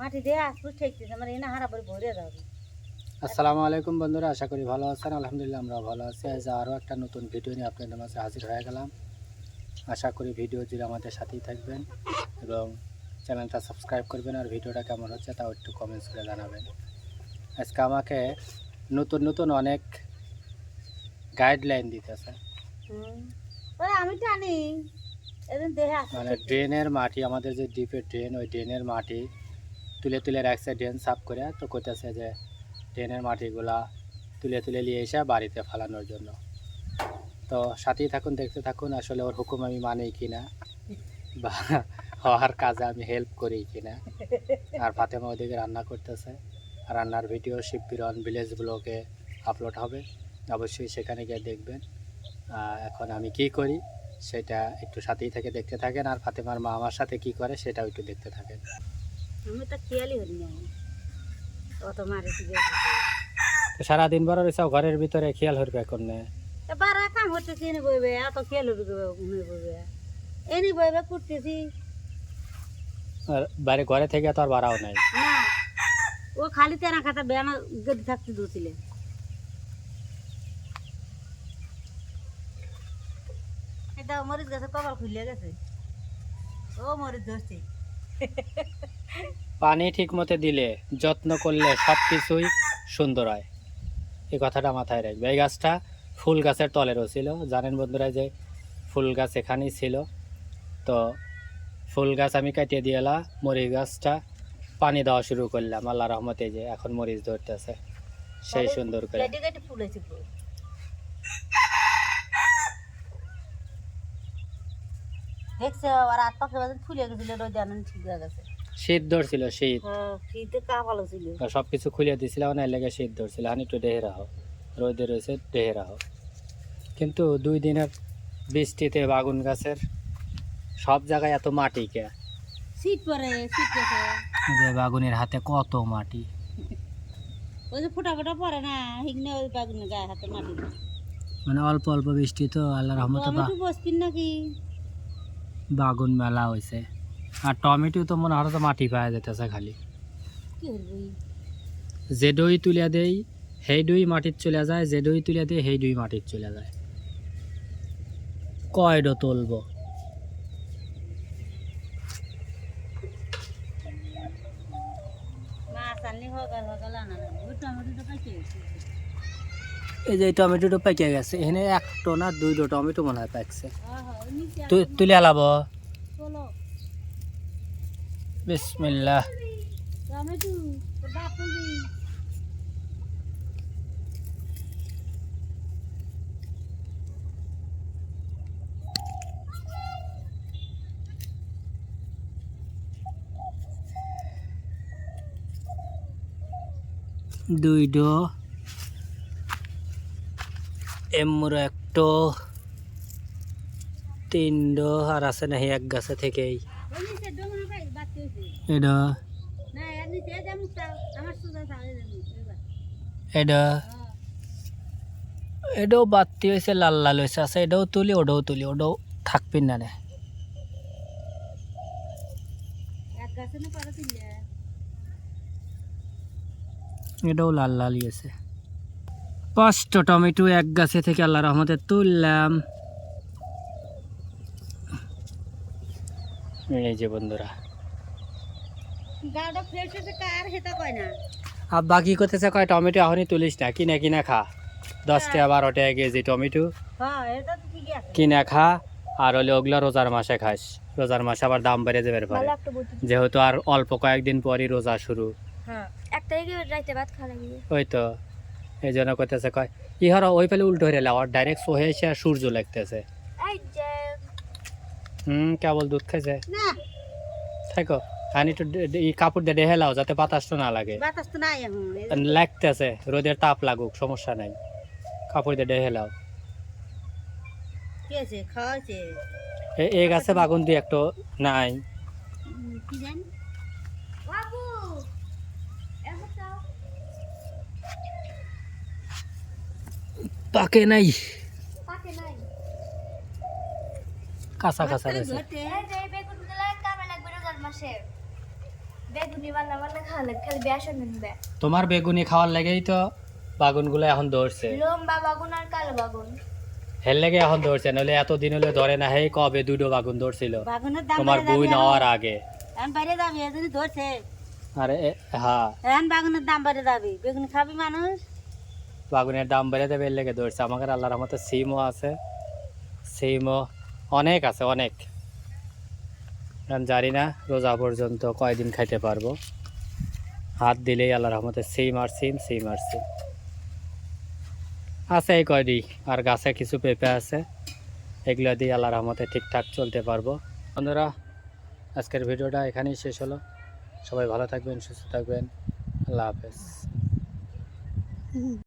মাটি দিয়ে আসু ঠেকতেছে এনে হারা ভরে যাবে। আসসালামু আলাইকুম বন্ধুরা আশা করি ভালো আছেন আলহামদুলিল্লাহ আমরা ভালো আছি। আজ আরও একটা নতুন ভিডিও নিয়ে আপনাদের মাঝে হাজির হয়ে গেলাম। আশা করি ভিডিও জুড়ে আমাদের সাথেই থাকবেন এবং চ্যানেলটা সাবস্ক্রাইব করবেন আর ভিডিওটা কেমন হচ্ছে তাও একটু কমেন্টস করে জানাবেন। আজকে আমাকে নতুন নতুন অনেক গাইডলাইন দিতেছে। আমি জানি মানে ড্রেনের মাটি আমাদের যে ডিপের ড্রেন ওই ড্রেনের মাটি তুলে তুলে রাখছে ড্রেন সাফ করে। তো কইতেছে যে ড্রেনের মাটিগুলা তুলে তুলে নিয়ে এসে বাড়িতে ফালানোর জন্য। তো সাথেই থাকুন, দেখতে থাকুন, আসলে ওর হুকুম আমি মানি কিনা বা হওয়ার কাজে আমি হেল্প করি কিনা। আর ফাতেমা ওদিকে রান্না করতেছে। রান্নার ভিডিও শিববিরন ভিলেজ ব্লগে আপলোড হবে। অবশ্যই সেখানে গিয়ে দেখবেন। এখন আমি কি করি, সেটা একটু সাথেই থেকে দেখতে থাকেন। আর ফাতেমার মা আমার সাথে কি করে, সেটাও একটু দেখতে থাকেন। আমি তো খেয়ালই হই না অত মারে সারাদিন বড় সব ঘরের ভিতরে খেয়াল হরবে এখন বারা কাম করতেছি এনে বইবে এত খেয়াল হবি ঘুমিয়ে বইবে। এনে বইবে করতেছি বাইরে ঘরে থেকে তো আর বাড়াও নাই। না ও খালি তেনা খাতা বেয়ানা গদি থাকতে দোছিলে এটা মরিচ গেছে কপাল খুলে গেছে। ও মরিচ ধরছে। পানি ঠিক মতো দিলে যত্ন করলে সব কিছুই সুন্দর হয়। এই কথাটা মাথায় রাখবে। এই গাছটা ফুল গাছের তলেরও ছিল। জানেন বন্ধুরা যে ফুল গাছ এখানেই ছিল। তো ফুল গাছ আমি কাটিয়ে দিয়ে এলাম মরিচ গাছটা পানি দেওয়া শুরু করলাম। আল্লাহ রহমতে যে এখন মরিচ ধরতেছে। সেই সুন্দর করে। দেখছে আর আট পাখি বাজে ফুলে গেছিল রোদ আনন্দ ঠিক হয়ে গেছে। শীত ধরছিল শীত। হ্যাঁ শীতে কাপালো ছিল। সব কিছু খুলে দিছিলাম না লেগে শীত ধরছিল। হানি একটু ডেহে রাখো। রোদে রয়েছে ডেহে রাখো। কিন্তু দুই দিনের বৃষ্টিতে বাগুন গাছের সব জায়গায় এত মাটি কে? শীত পরে শীত যে বাগুনের হাতে কত মাটি। ওই যে ফোটা ফোটা পরে না হিগনে ওই বাগুনের গায়ে হাতে মাটি। মানে অল্প অল্প বৃষ্টি তো আল্লাহ রহমতে টমেটো নাকি? বাগুন মেলা হয়েছে আর টমেটো তো মনে হয় মাটি পাওয়া যেতেছে খালি। যে দই তুলে দেই সেই দই মাটিত চলে যায় যে দই তুলে দেই সেই দই মাটিত চলে যায়। কয় তুলব? মাছ আনলি না। টমেটোটা পাইছে। এই যে টমেটোটা পেকে গেছে এখানে একটো না দুইটো টমেটো মনে হয় পাকছে। তুলে আলাব। বিসমিল্লাহ। বলবি দুইটো এমুর একটো তিনটো আর আছে না সেই এক গাছে থেকেই। এটা এটা এটাও বাতি হয়েছে লাল লাল হয়েছে আছে এটাও তুলি ওটাও তুলি ওটাও থাকবি না রে এটাও লাল লাল গেছে পাঁচটা টমেটো এক গাছে থেকে আল্লাহ রহমতে তুললাম। এই যে বন্ধুরা। আর বাকি করতেছে কয় টমেটো এখনই তুলিস না কিনে কিনে খা। দশ টাকা বারো টাকা কেজি টমেটো। হ্যাঁ কিনে খা আর হলে ওগুলো রোজার মাসে খাস। রোজার মাসে আবার দাম বেড়ে যাবে এরপরে। ভালো একটা বলতে যেহেতু আর অল্প কয়েকদিন পরই রোজা শুরু। হ্যাঁ একটা রাইতে ভাত খাওয়া লাগবে। ওই তো। এই জন্য করতেছে কয় ইহার ওই পেলে উল্টো হয়ে আর ডাইরেক্ট সোহে এসে আর সূর্য লাগতেছে। এই যে। হুম কেবল দুধ খাইছে। না। থাকো হানি একটু ডে- ডে- ই কাপড় দিয়ে ডেহে লাও যাতে বাতাসটা না লাগে। বাতাস তো নাই এখন। লাগতেছে রোদের তাপ লাগুক সমস্যা নাই। কাপড় দিয়ে ডেহে লাও। এ- এই গাছে বাগুন দিয়ে একটু নাই। কি জানি? বাবু পাকে নাই। কাঁচা কাঁচা রয়েছে। তোমার বেগুনি খাওয়ার লেগেই তো বাগুনগুলো এখন ধরছে। লম্বা বাগুন আর কালো বাগুন। হের লেগে এখন ধরছে নইলে এতদিন হলে ধরে না হেই কবে দুটো বাগুন ধরছিল। তোমার বই নেওয়ার আগে। এখন বাইরে যাবি এদিনই ধরছে। আরে হ্যাঁ। এখন বাগুনের দাম বেড়ে যাবে বেগুন খাবি মানুষ? বাগুনের দাম বেড়ে দেবে লেগে ধরছে। আমাকে আল্লাহর রহমতে সিমও আছে, সিমও অনেক আছে, অনেক। জানি না, রোজা পর্যন্ত কয়দিন খাইতে পারব। হাত দিলেই আল্লাহর রহমতে সিম আর সিম সিম আর সিম। আছে এই কয়দি, আর গাছে কিছু পেঁপে আছে। এগুলো দিয়ে আল্লাহর রহমতে ঠিকঠাক চলতে পারব। বন্ধুরা, আজকের ভিডিওটা এখানেই শেষ হলো। সবাই ভালো থাকবেন, সুস্থ থাকবেন। আল্লাহ হাফেজ।